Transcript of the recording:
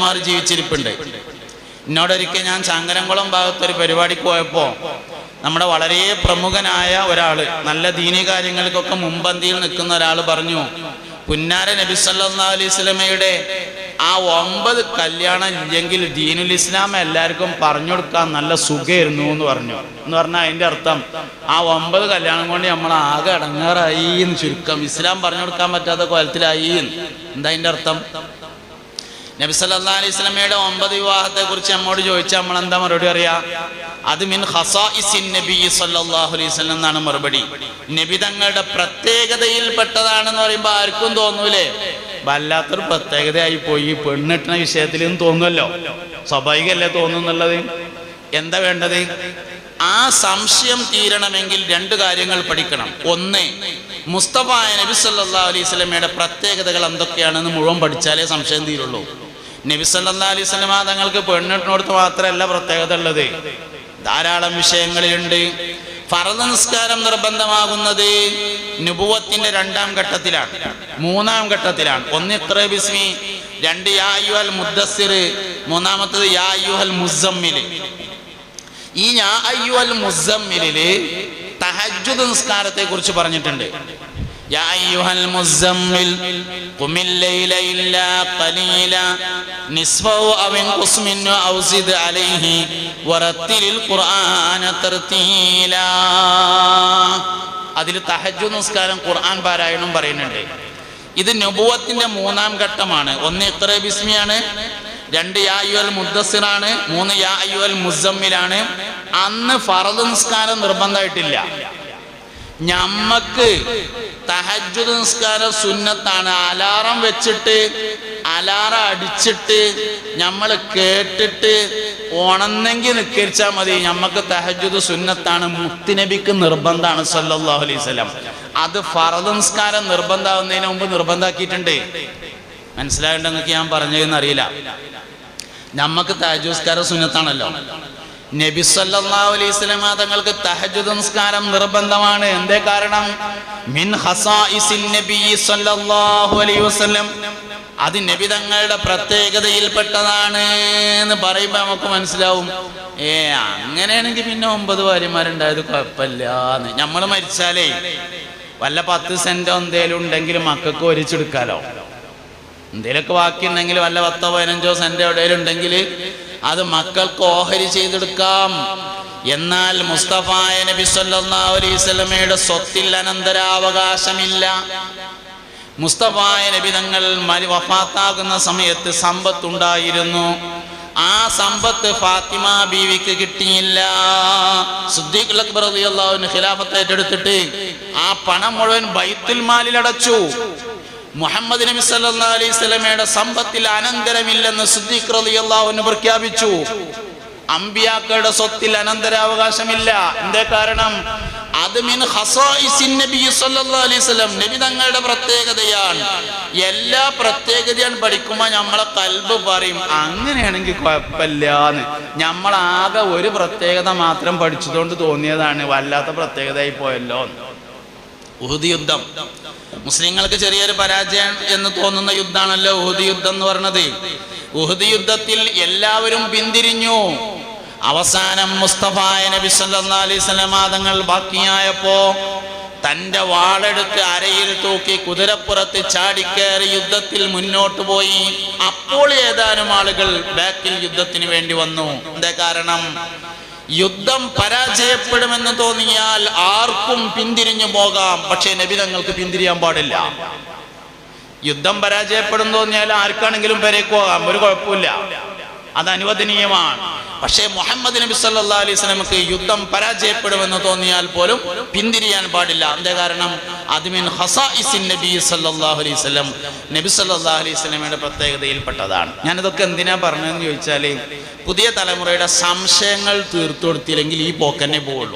മാറി ജീവിച്ചിരിപ്പുണ്ട്. എന്നോടൊരിക്കൽ ഞാൻ ശങ്കരംകുളം ഭാഗത്തൊരു പരിപാടിക്ക് പോയപ്പോൾ നമ്മുടെ വളരെ പ്രമുഖനായ ഒരാൾ നല്ല ദീനി കാര്യങ്ങൾക്കൊക്കെ മുമ്പന്തിയിൽ നിൽക്കുന്ന ഒരാൾ പറഞ്ഞു പുന്നാര നബി സല്ലാ സ്വലമയുടെ ആ ഒമ്പത് കല്യാണം ഇല്ലെങ്കിൽ ദീനുൽ ഇസ്ലാം എല്ലാവർക്കും പറഞ്ഞു കൊടുക്കാൻ നല്ല സുഖമായിരുന്നു എന്ന് പറഞ്ഞു. എന്ന് പറഞ്ഞാൽ അതിന്റെ അർത്ഥം ആ ഒമ്പത് കല്യാണം കൊണ്ട് നമ്മൾ ആകെ അടങ്ങാറായി എന്ന് ചുരുക്കം. ഇസ്ലാം പറഞ്ഞു കൊടുക്കാൻ പറ്റാത്ത കോലത്തിലായി എന്താ അതിന്റെ അർത്ഥം? നബി സല്ലല്ലാഹു അലൈഹി സ്വലമയുടെ ഒമ്പത് വിവാഹത്തെ കുറിച്ച് നമ്മോട് ചോദിച്ചാൽ നമ്മൾ എന്താ മറുപടി അറിയാ അത് മിൻ ഹസാഇസിൻ നബി സല്ലല്ലാഹു അലൈഹി വസല്ലം എന്നാണ് മറുപടി. നബി തങ്ങളുടെ പ്രത്യേകതയിൽപ്പെട്ടതാണെന്ന് പറയുമ്പോൾ ആർക്കും തോന്നൂലേ? വല്ലാത്തൊരു പ്രത്യേകതയായി പോയി. വിഷയത്തിൽ എന്ന് തോന്നുമല്ലോ സ്വാഭാവികമല്ലേ തോന്നുന്നുള്ളത്? എന്താ വേണ്ടത്? ആ സംശയം തീരണമെങ്കിൽ രണ്ട് കാര്യങ്ങൾ പഠിക്കണം. ഒന്ന് മുസ്തഫ നബി സല്ലല്ലാഹു അലൈഹി സ്വലമയുടെ പ്രത്യേകതകൾ എന്തൊക്കെയാണെന്ന് മുഴുവൻ പഠിച്ചാലേ സംശയം തീരുള്ളൂ. നബി സല്ലല്ലാഹു അലൈഹി സ്വലമ തങ്ങൾക്ക് പെണ്ണിട്ടിനോടത്ത് മാത്രമല്ല പ്രത്യേകത ഉള്ളത്. ധാരാളം വിഷയങ്ങളിലുണ്ട്. ഫറദ് നിസ്കാരം നിർബന്ധമാകുന്നത് നുപുവത്തിന്റെ രണ്ടാം ഘട്ടത്തിലാണ്. മൂന്നാം ഘട്ടത്തിലാണ്. ഒന്ന് ഇത്ര ബിസ്മി രണ്ട് യായുഹൽ മുദ്ദസിർ മൂന്നാമത്തത് യായുഹൽ മുസമ്മിൽ ഈ യാ അയ്യുൽ മുസമ്മിലിൽ തഹജ്ജുദ് നിസ്കാരത്തെ കുറിച്ച് പറഞ്ഞിട്ടുണ്ട്. യാ أيها المزمل قم الليل إلا قليلا. نصفه أو انقص منه أو زد عليه ورتل القرآن ترتيلا. അതിൽ തഹജു നിസ്കാരം ഖുർആൻ പാരായണം പറയുന്നുണ്ട്. ഇത് നബുവത്തിന്റെ മൂന്നാം ഘട്ടമാണ്. ഒന്ന് ഇത്ര ബിസ്മിയാണ് രണ്ട് യായുവൽ മുദ്ദസിറാണ് മൂന്ന് യായുവൽ മുസമ്മിലാണ്. അന്ന് ഫറദ് നിസ്കാരം നിർബന്ധമായിട്ടില്ല. ഞമ്മക്ക് തഹജ്ജുദ് നിസ്കാരം സുന്നത്താണ്. അലാറം വെച്ചിട്ട് അലാറം അടിച്ചിട്ട് നമ്മൾ കേട്ടിട്ട് ഉണന്നെങ്കിൽ നിക്കരിച്ചാൽ മതി. നമുക്ക് തഹജ്ജുദ് സുന്നത്താണ്. മുത്തുനബിക്ക് നിർബന്ധമാണ് സല്ലല്ലാഹു അലൈഹി വസല്ലം. അത് ഫറദ് നിസ്കാരം നിർബന്ധമാവുന്നതിന് മുമ്പ് നിർബന്ധാക്കിയിട്ടുണ്ട്. മനസ്സിലായിട്ടുണ്ടെന്നൊക്കെ ഞാൻ പറഞ്ഞതെന്ന് അറിയില്ല നമ്മക്ക് തഹജ്ജുദ് നിസ്കാരം സുന്നത്താണല്ലോ. നബി സല്ലല്ലാഹു അലൈഹി തങ്ങൾക്ക് തഹജ്ജുദ് നിസ്കാരം നിർബന്ധമാണ്. എന്തേ കാരണം? മിൻ സല്ലല്ലാഹു അലൈഹി വസല്ലം. അത് നബി തങ്ങളുടെ പ്രത്യേകതയിൽപ്പെട്ടതാണ് എന്ന് പറയുമ്പോൾ നമുക്ക് മനസ്സിലാവും. ഏ അങ്ങനെയാണെങ്കിൽ പിന്നെ ഒമ്പത് ഭാര്യമാരുണ്ടായത് കുഴപ്പമില്ലാന്ന്. നമ്മൾ മരിച്ചാലേ വല്ല പത്ത് സെന്റോ എന്തേലും ഉണ്ടെങ്കിൽ മക്കൾക്ക് ഒരിച്ചെടുക്കാലോ എന്തേലൊക്കെ ബാക്കി ഉണ്ടെങ്കിൽ വല്ല പത്തോ പതിനഞ്ചോ സെന്റ് എവിടെയെങ്കിലും ഉണ്ടെങ്കിൽ അത് മക്കൾക്ക് ഓഹരി ചെയ്തെടുക്കാം. എന്നാൽ മുസ്തഫായ നബി വസല്ലമയുടെ സ്വത്തിൽ അനന്തരാവകാശമില്ല. മുസ്തഫായ നബി തങ്ങൾ വഫാത്താകുന്ന സമയത്ത് സമ്പത്തുണ്ടായിരുന്നു. ആ സമ്പത്ത് ഫാത്തിമ ബീവിക്ക് കിട്ടിയില്ല. സുദ്ദീഖ് അക്ബർ ഖിലാഫത്ത് ഏറ്റെടുത്തിട്ട് ആ പണം മുഴുവൻ ബൈത്തുൽ മാലിൽ അടച്ചു. മുഹമ്മദ് നബി സല്ലാ അലൈഹി വസല്ലമയുടെ സമ്പത്തിൽ അനന്തരമില്ലെന്ന് സിദ്ദീഖ് പ്രഖ്യാപിച്ചു. അമ്പിയാക്കളുടെ സ്വത്തിൽ അനന്തരാവകാശമില്ല. എന്തേ കാരണം? അത് മിൻ നബി അലൈഹി നബി തങ്ങളുടെ പ്രത്യേകതയാണ്. എല്ലാ പ്രത്യേകതയാണ് പഠിക്കുമ്പോൾ നമ്മളെ കൽബ് പറയും അങ്ങനെയാണെങ്കിൽ കുഴപ്പമില്ലാന്ന്. നമ്മളാകെ ഒരു പ്രത്യേകത മാത്രം പഠിച്ചതുകൊണ്ട് തോന്നിയതാണ്. വല്ലാത്ത പ്രത്യേകതയായി പോയല്ലോ എന്ന്. ഉഹുദ് യുദ്ധം. മുസ്ലിങ്ങൾക്ക് ചെറിയൊരു പരാജയം എന്ന് തോന്നുന്ന യുദ്ധമാണല്ലോ ഉഹുദ് യുദ്ധം എന്ന് പറഞ്ഞത് ഉഹുദ് യുദ്ധത്തിൽ എല്ലാവരും പിന്തിരിഞ്ഞു. അവസാനം മുസ്തഫായ നബി സല്ലല്ലാഹു അലൈഹി വസല്ലം തങ്ങൾ ബാക്കിയായപ്പോ തന്റെ വാളെടുത്ത് അരയിൽ തൂക്കി കുതിരപ്പുറത്ത് ചാടിക്കേറി യുദ്ധത്തിൽ മുന്നോട്ട് പോയി. അപ്പോൾ ഏതാനും ആളുകൾ ബാക്കിൽ യുദ്ധത്തിന് വേണ്ടി വന്നു. എന്താ കാരണം? യുദ്ധം പരാജയപ്പെടുമെന്ന് തോന്നിയാൽ ആർക്കും പിന്തിരിഞ്ഞു പോകാം. പക്ഷേ നബി തങ്ങൾക്ക് പിന്തിരിയാൻ പാടില്ല. യുദ്ധം പരാജയപ്പെടും തോന്നിയാൽ ആർക്കാണെങ്കിലും പെരേക്ക് പോകാം. ഒരു കുഴപ്പമില്ല. അത് അനുവദനീയമാണ്. പക്ഷേ മുഹമ്മദ് നബി സല്ലാ അലൈഹി സ്വലമക്ക് യുദ്ധം പരാജയപ്പെടുമെന്ന് തോന്നിയാൽ പോലും പിന്തിരിയാൻ പാടില്ല. എന്താ കാരണം? അതിമിൻ ഹസാഇസിൻ നബി സല്ലല്ലാഹു അലൈഹി നബി സല്ലല്ലാഹു അലൈഹി വസല്ലമയുടെ പ്രത്യേകതയിൽപ്പെട്ടതാണ്. ഞാനിതൊക്കെ എന്തിനാ പറഞ്ഞതെന്ന് ചോദിച്ചാൽ പുതിയ തലമുറയുടെ സംശയങ്ങൾ തീർത്തു കൊടുത്തില്ലെങ്കിൽ ഈ പോക്കന്നെ പോവുള്ളൂ.